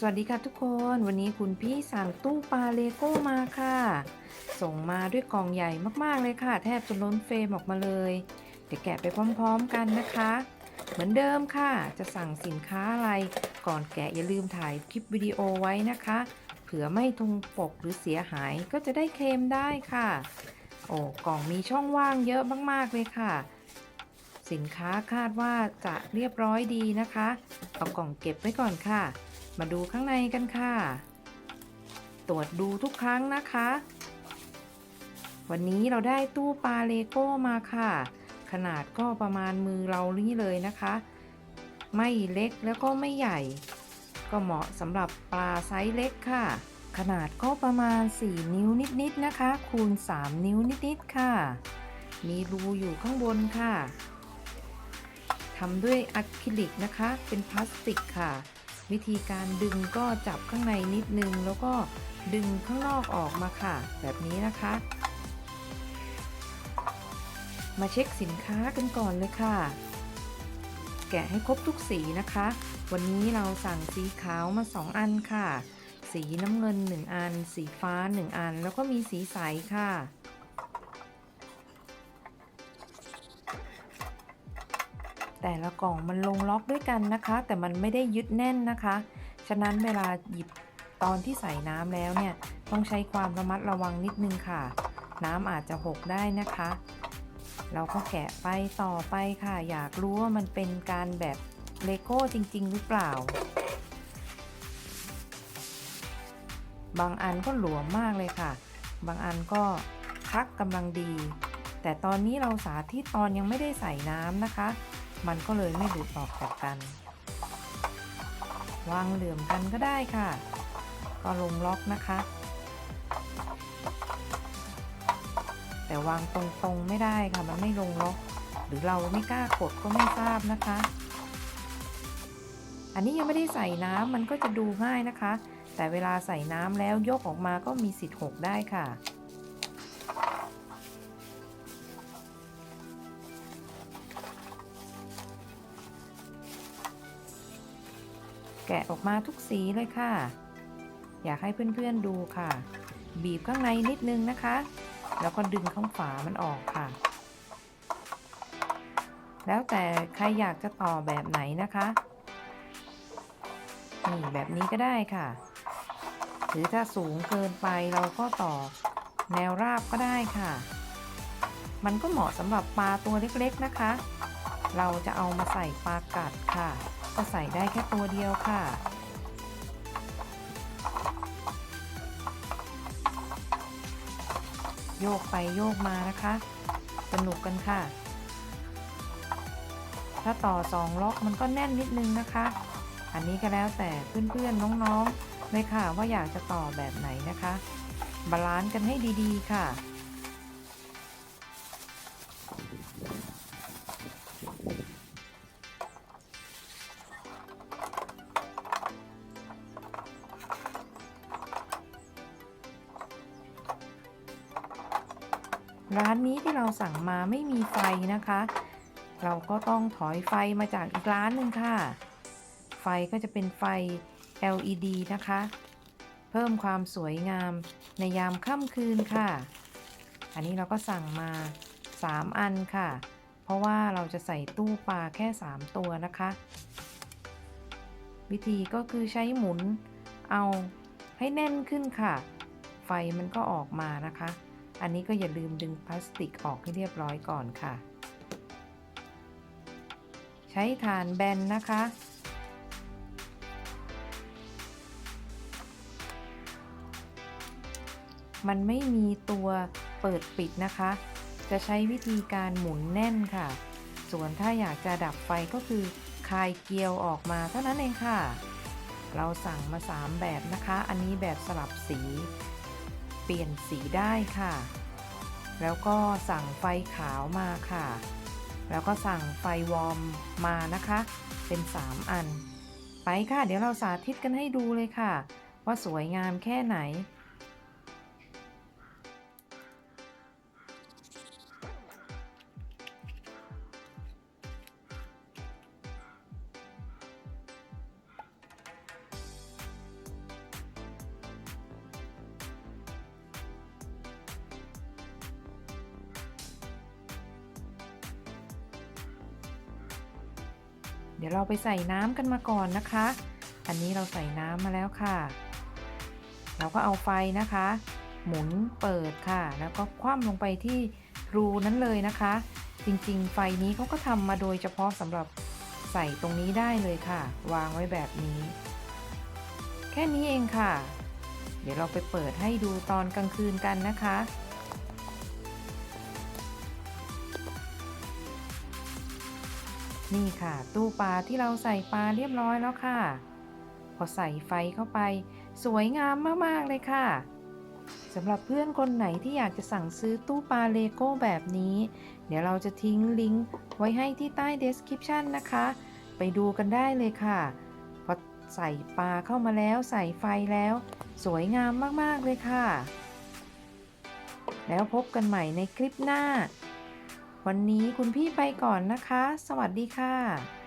สวัสดีค่ะทุกคนวันนี้คุณพี่สั่งตู้ปลาเลโก้มาค่ะ ส่งมาด้วยกล่องใหญ่มากๆเลยค่ะ แทบจะล้นเฟรมออกมาเลย เดี๋ยวแกะไปพร้อมๆกันนะคะ เหมือนเดิมค่ะ จะสั่งสินค้าอะไร ก่อนแกะอย่าลืมถ่ายคลิปวิดีโอไว้นะคะ เผื่อไม่ตรงปกหรือเสียหายก็จะได้เคลมได้ค่ะ โอ้กล่องมีช่องว่างเยอะมากๆเลยค่ะสินค้าคาดว่าจะเรียบร้อยดีนะคะ เอากล่องเก็บไว้ก่อนค่ะ มาดูข้างในกันค่ะ ตรวจดูทุกครั้งนะคะ วันนี้เราได้ตู้ปลาเลโก้มาค่ะ ขนาดก็ประมาณมือเรานี่เลยนะคะ ไม่เล็กแล้วก็ไม่ใหญ่ ก็เหมาะสำหรับปลาไซส์เล็กค่ะ ขนาดก็ประมาณ 4 นิ้วนิดๆนะคะ คูณ 3 นิ้วนิดๆค่ะ มีรูอยู่ข้างบนค่ะทำด้วยอะคริลิกนะคะ เป็นพลาสติกค่ะ วิธีการดึงก็จับข้างในนิดนึง แล้วก็ดึงข้างนอกออกมาค่ะ แบบนี้นะคะ มาเช็คสินค้ากันก่อนเลยค่ะ แกะให้ครบทุกสีนะคะ วันนี้เราสั่งสีขาวมา 2 อันค่ะ สีน้ำเงิน 1 อัน สีฟ้า 1 อัน แล้วก็มีสีใสค่ะ แต่ละกล่องมันลงล็อกด้วยกันนะคะ แต่มันไม่ได้ยึดแน่นนะคะ ฉะนั้นเวลาหยิบตอนที่ใส่น้ำแล้วเนี่ยต้องใช้ความระมัดระวังนิดนึงค่ะ น้ำอาจจะหกได้นะคะ เราก็แกะไปต่อไปค่ะ อยากรู้ว่ามันเป็นการแบบเลโก้จริง ๆ หรือเปล่า บางอันก็หลวมมากเลยค่ะ บางอันก็คักกำลังดี แต่ตอนนี้เราสาธิตตอนยังไม่ได้ใส่น้ำนะคะ มันก็เลยไม่หลุดออกจากกัน วางเหลื่อมกันก็ได้ค่ะ ก็ลงล็อกนะคะ แต่วางตรงๆไม่ได้ค่ะ มันไม่ลงล็อก หรือเราไม่กล้ากดก็ไม่ทราบนะคะ อันนี้ยังไม่ได้ใส่น้ำมันก็จะดูง่ายนะคะ แต่เวลาใส่น้ำแล้วยกออกมาก็มีสิทธิ์หกได้ค่ะ แกะออกมาทุกสีเลยค่ะ อยากให้เพื่อนๆดูค่ะ บีบข้างในนิดนึงนะคะ แล้วก็ดึงข้างฝามันออกค่ะ แล้วแต่ใครอยากจะต่อแบบไหนนะคะนี่แบบนี้ก็ได้ค่ะ หรือถ้าสูงเกินไปเราก็ต่อแนวราบก็ได้ค่ะ มันก็เหมาะสำหรับปลาตัวเล็กๆนะคะ เราจะเอามาใส่ปลากัดค่ะ ก็ใส่ได้แค่ตัวเดียวค่ะ โยกไปโยกมานะคะ สนุกกันค่ะ ถ้าต่อสองล็อกมันก็แน่นนิดนึงนะคะ อันนี้ก็แล้วแต่เพื่อนๆน้องๆเลยค่ะว่าอยากจะต่อแบบไหนนะคะ บาลานซ์กันให้ดีๆค่ะ ร้านนี้ที่เราสั่งมาไม่มีไฟนะคะ เราก็ต้องถอยไฟมาจากอีกร้านหนึ่งค่ะ ไฟก็จะเป็นไฟ LED นะคะ เพิ่มความสวยงามในยามค่ำคืนค่ะ อันนี้เราก็สั่งมา 3 อันค่ะ เพราะว่าเราจะใส่ตู้ปลาแค่ 3 ตัวนะคะ วิธีก็คือใช้หมุนเอาให้แน่นขึ้นค่ะ ไฟมันก็ออกมานะคะ อันนี้ก็อย่าลืมดึงพลาสติกออกให้เรียบร้อยก่อนค่ะ ใช้ฐานแบนนะคะ มันไม่มีตัวเปิดปิดนะคะ จะใช้วิธีการหมุนแน่นค่ะ ส่วนถ้าอยากจะดับไฟก็คือคายเกลียวออกมาเท่านั้นเองค่ะ เราสั่งมา 3 แบบนะคะ อันนี้แบบสลับสี เปลี่ยนสีได้ค่ะ แล้วก็สั่งไฟขาวมาค่ะ แล้วก็สั่งไฟวอร์มมานะคะ เป็น 3 อัน ไปค่ะ เดี๋ยวเราสาธิตกันให้ดูเลยค่ะ ว่าสวยงามแค่ไหน เดี๋ยวเราไปใส่น้ำกันมาก่อนนะคะ อันนี้เราใส่น้ำมาแล้วค่ะ เราก็เอาไฟนะคะ หมุนเปิดค่ะ แล้วก็คว่ำลงไปที่รูนั้นเลยนะคะ จริงๆ ไฟนี้เขาก็ทำมาโดยเฉพาะสำหรับใส่ตรงนี้ได้เลยค่ะ วางไว้แบบนี้ แค่นี้เองค่ะ เดี๋ยวเราไปเปิดให้ดูตอนกลางคืนกันนะคะ นี่ค่ะ ตู้ปลาที่เราใส่ปลาเรียบร้อยแล้วค่ะ พอใส่ไฟเข้าไป สวยงามมาก ๆ เลยค่ะสำหรับเพื่อนคนไหนที่อยากจะสั่งซื้อตู้ปลาเลโก้แบบนี้ เดี๋ยวเราจะทิ้งลิงก์ไว้ให้ที่ใต้ description นะคะ ไปดูกันได้เลยค่ะ พอใส่ปลาเข้ามาแล้วใส่ไฟแล้ว สวยงามมาก ๆ เลยค่ะ แล้วพบกันใหม่ในคลิปหน้า วันนี้คุณพี่ไปก่อนนะคะ สวัสดีค่ะ